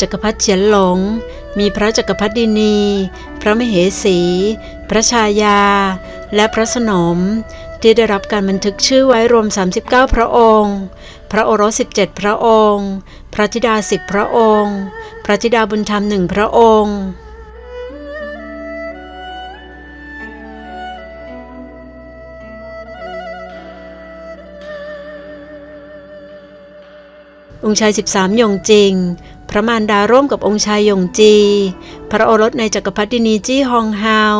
จักรพรรดิเฉียนหลง มีพระจักรพรรดินี พระมเหสี พระชายา และพระสนม ที่ได้รับการบันทึกชื่อไว้รวม 39 พระองค์ พระโอรส 17 พระองค์ พระธิดา 10 พระองค์ พระธิดาบุญธรรมหนึ่งพระองค์องค์ชาย 13 ยงจริง ระมารดาร่วมกับองค์ชายยงจี พระโอรสในจักรพรรดินีจี้ฮองฮาว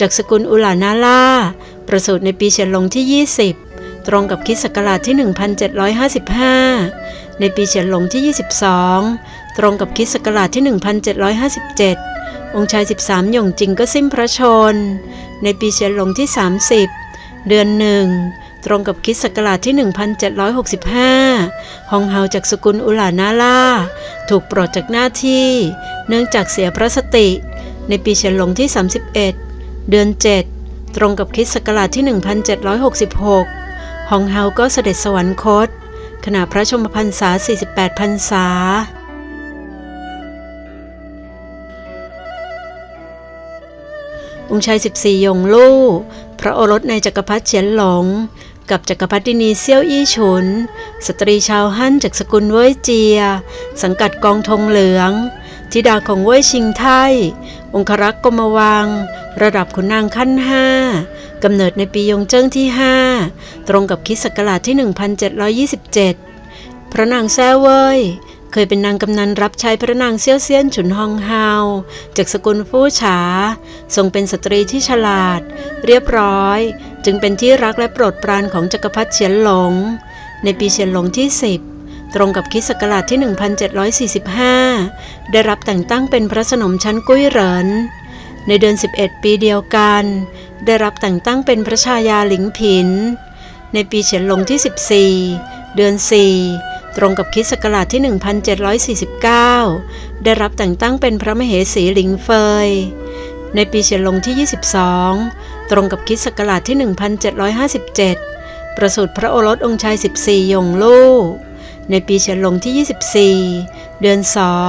จากสกุลอุลานาล่า ประสูติในปีเฉียนหลงที่ 20 ตรงกับคริสต์ศักราชที่ 1755 ในปีเฉียนหลงที่ 22 ตรงกับคริสต์ศักราชที่ 1757 องค์ชาย 13ยงจริงก็สิ้นพระชน ในปีเฉียนหลงที่ 30 เดือนหนึ่ง ตรงกับคริสต์ศักราชที่ 1765 ฮองเฮาจากสกุลอุลานาล่า ถูกปลดจากหน้าที่ เนื่องจากเสียพระสติ ในปีเฉียนหลงที่ 31 เดือน 7 ตรงกับคริสต์ศักราชที่ 1766 ฮองเฮาก็เสด็จสวรรคต ขณะพระชมพรรษา 48 พรรษาองค์ชาย 14 ยงลู่ พระโอรสในจักรพรรดิเฉียนหลง กับจักรพรรดินีเซี่ยวอี้ฉุน สตรีชาวฮั่นจากสกุลเว่ยเจีย สังกัดกองธงเหลืองธิดาของเว่ยชิงไทองครักษ์กรมวัง ระดับขุนนางขั้นห้ากำเนิดในปียงเจิ้งที่ 5 ตรงกับคิสต์ศักราชที่ 1727 พระนางแซ่เว่ยเคยเป็นนางกำนันรับใช้พระนางเซี่ยวเซียนฉุนฮองฮาว จากสกุลฟู่ฉา ทรงเป็นสตรีที่ฉลาด เรียบร้อย จึงเป็นที่รักและโปรดปรานของจักรพรรดิเฉียนหลง ในปีเฉียนหลงที่ 10 ตรงกับคิสต์ศักราชที่ 1745 ได้รับแต่งตั้งเป็นพระสนมชั้นกุ้ยเหริน ในเดือน 11 ปีเดียวกัน ได้รับแต่งตั้งเป็นพระชายาหลิงผิน ในปีเฉียนหลงที่ 14 เดือน 4 ตรงกับคิสต์ศักราชที่ 1749 ได้รับแต่งตั้งเป็นพระมเหสีหลิงเฟย ในปีเฉียนหลงที่ 22 ตรงกับคริสต์ศักราชที่ 1757 ประสูติพระโอรสองค์ชาย 14 ยงลู่ในปีเฉียนหลงที่ 24 เดือน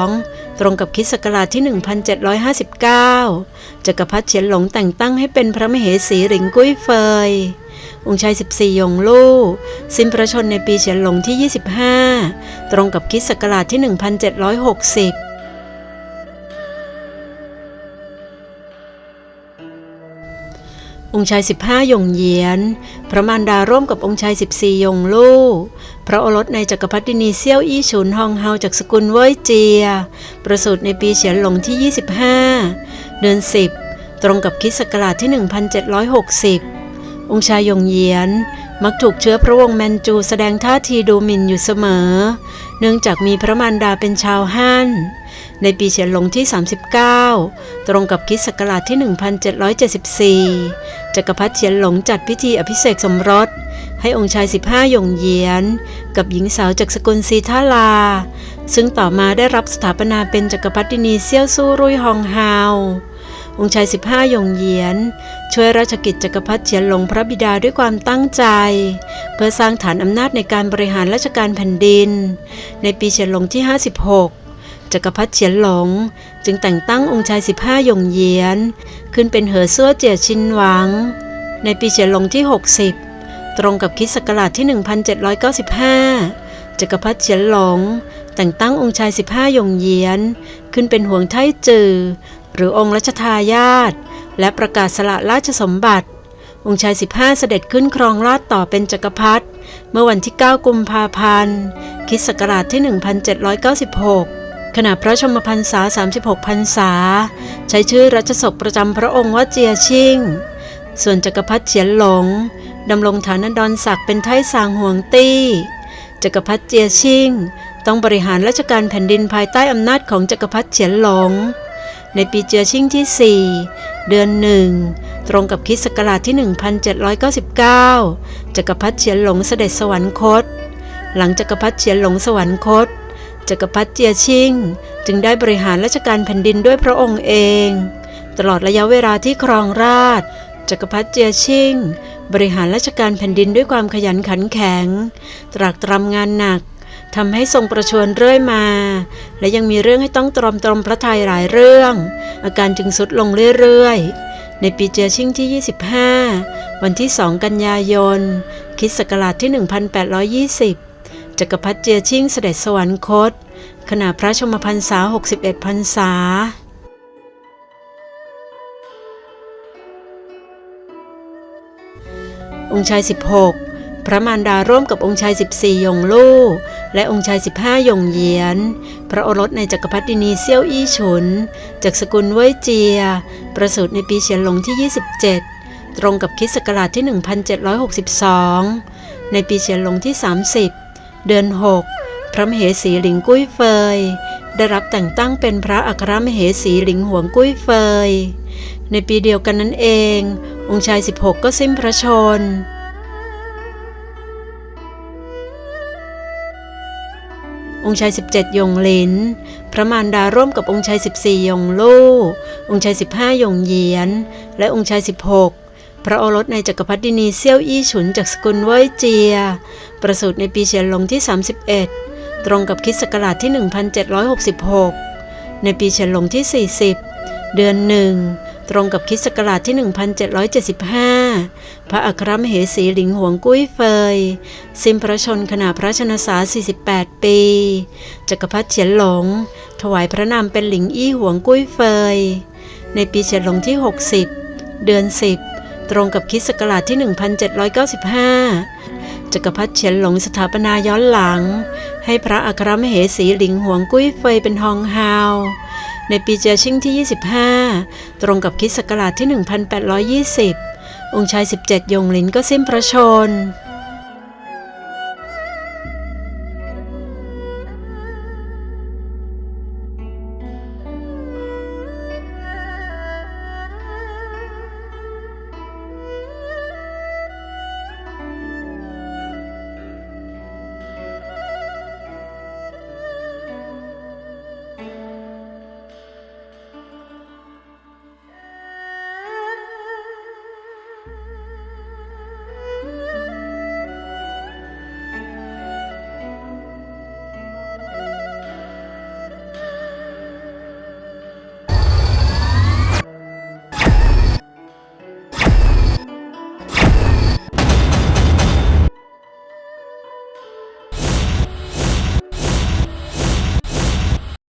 2 ตรงกับคริสต์ศักราชที่ 1759จักรพรรดิเฉียนหลงแต่งตั้งให้เป็นพระมเหสีหลิงกุ้ยเฟย องค์ชาย 14 ยงลู่ สิ้นพระชนในปีเฉียนหลงที่ 25 ตรงกับคริสต์ศักราชที่ 1760 องค์ชาย 15 ยงเยียน พระมารดาร่วมกับองค์ชาย 14 ยงลู่ พระโอรสในจักรพรรดินีเซี่ยวอี้ฉุนฮองเฮาจากสกุลเว่ยเจีย ประสูติในปีเฉียนหลงที่ 25 เดือน 10 ตรงกับคริสต์ศักราชที่ 1760 องค์ชายยงเยียนมักถูกเชื้อพระวงศ์แมนจูแสดงท่าทีดูหมิ่นอยู่เสมอ เนื่องจากมีพระมารดาเป็นชาวฮั่น ในปีเฉียนหลงที่ 39 ตรงกับคริสต์ศักราชที่ 1774 จักรพรรดิเฉียนหลงจัดพิธีอภิเษกสมรส ให้องค์ชาย 15 หยงเหยียน กับหญิงสาวจากสกุลซีท่าลา ซึ่งต่อมาได้รับสถาปนาเป็นจักรพรรดินีเซี่ยวซู่รุยฮองฮาวองค์ชาย 15 หยงเหยียน ช่วยราชกิจจักรพรรดิเฉียนหลงพระบิดาด้วยความตั้งใจ เพื่อสร้างฐานอำนาจในการบริหารราชการแผ่นดิน ในปีเฉียนหลงที่ 56 จักรพรรดิเฉียนหลง จึงแต่งตั้งองค์ชาย 15หยงเยียน ขึ้นเป็นเหอซั่วเจียชินหวัง ในปีเฉียนหลงที่ 60 ตรงกับคริสต์ศักราชที่ 1795 จักรพรรดิเฉียนหลง แต่งตั้งองค์ชาย 15หยงเยียน ขึ้นเป็นห่วงไทจือ หรือองค์รัชทายาทและประกาศสละราชสมบัติ องค์ชาย 15 เสด็จขึ้นครองราชต่อเป็นจักรพรรดิเมื่อวันที่ 9 กุมภาพันธ์คริสต์ศักราชที่ 1796 ขณะพระชมพรรษา 36 พรรษา ใช้ชื่อรัชศกประจำพระองค์ว่าเจียชิ่ง ส่วนจักรพรรดิเฉียนหลงดำรงฐานันดรศักดิ์เป็นไทสางห่วงตี้จักรพรรดิเจียชิ่ง ต้องบริหารราชการแผ่นดินภายใต้อำนาจของจักรพรรดิเฉียนหลง ในปีเจียชิ่งที่ 4 เดือนหนึ่งตรงกับคริสต์ศักราชที่ 1799 จักรพรรดิเฉียนหลงเสด็จสวรรคต หลังจักรพรรดิเฉียนหลงสวรรคต จักรพรรดิเจียชิง จึงได้บริหารราชการแผ่นดินด้วยพระองค์เอง ตลอดระยะเวลาที่ครองราชจักรพรรดิเจียชิง บริหารราชการแผ่นดินด้วยความขยันขันแข็ง ตรากตรำงานหนักทำให้ทรงประชวรเรื่อยมา และยังมีเรื่องให้ต้องตรอมตรอมพระทัยหลายเรื่อง อาการจึงสุดลงเรื่อยๆ ในปีเจียชิงที่ 25 วันที่ 2 กันยายนคริสต์ศักราชที่ 1820 จักรพรรดิเจียชิงเสด็จสวรรคต ขณะพระชมพรรษา 61 พรรษาองค์ชาย 16 พระมารดาร่วมกับองค์ชาย 14 ยงลู่และองค์ชาย 15หยงเยียน พระโอรสในจักรพรรดินีเซี่ยวอี้ฉุน จากสกุลเว่ยเจีย ประสูติในปีเฉียนหลงที่ 27 ตรงกับคริสต์ศักราชที่ 1762 ในปีเฉียนหลงที่ 30 เดือน6พระมเหสีหลิงกุ้ยเฟย ได้รับแต่งตั้งเป็นพระอัครมเหสีหลิงหวงกุ้ยเฟย ในปีเดียวกันนั้นเอง องค์ชาย 16 ก็สิ้นพระชนองค์ชาย 17 ยงหลิน พระมารดาร่วมกับองค์ชาย 14 ยงลู่ องค์ชาย 15 ยงเหยียน และองค์ชาย 16 พระโอรสในจักรพรรดินีเซี่ยวอี้ฉุนจากสกุลเว่ยเจีย ประสูติในปีเฉียนหลงที่ 31 ตรงกับคิสศักราชที่ 1766 ในปีเฉียนหลงที่ 40 เดือนหนึ่งตรงกับคิสศักราชที่ 1775 พระอัครมเหสีหลิงหวงกุ้ยเฟย สิ้นพระชนขณะพระชนสา48 ปี จักรพรรดิเฉียนหลง ถวายพระนามเป็นหลิงอี้หวงกุ้ยเฟย ในปีเฉียนหลงที่ 60 เดือน 10 ตรงกับคิสศักราชที่ 1795 จักรพรรดิเฉียนหลงสถาปนาย้อนหลัง ให้พระอัครมเหสีหลิงหวงกุ้ยเฟยเป็นฮองฮาว ในปีเจียชิงที่ 25 ตรงกับคริสต์ศักราชที่ 1820 องค์ชาย 17 ยงหลินก็สิ้นพระชนม์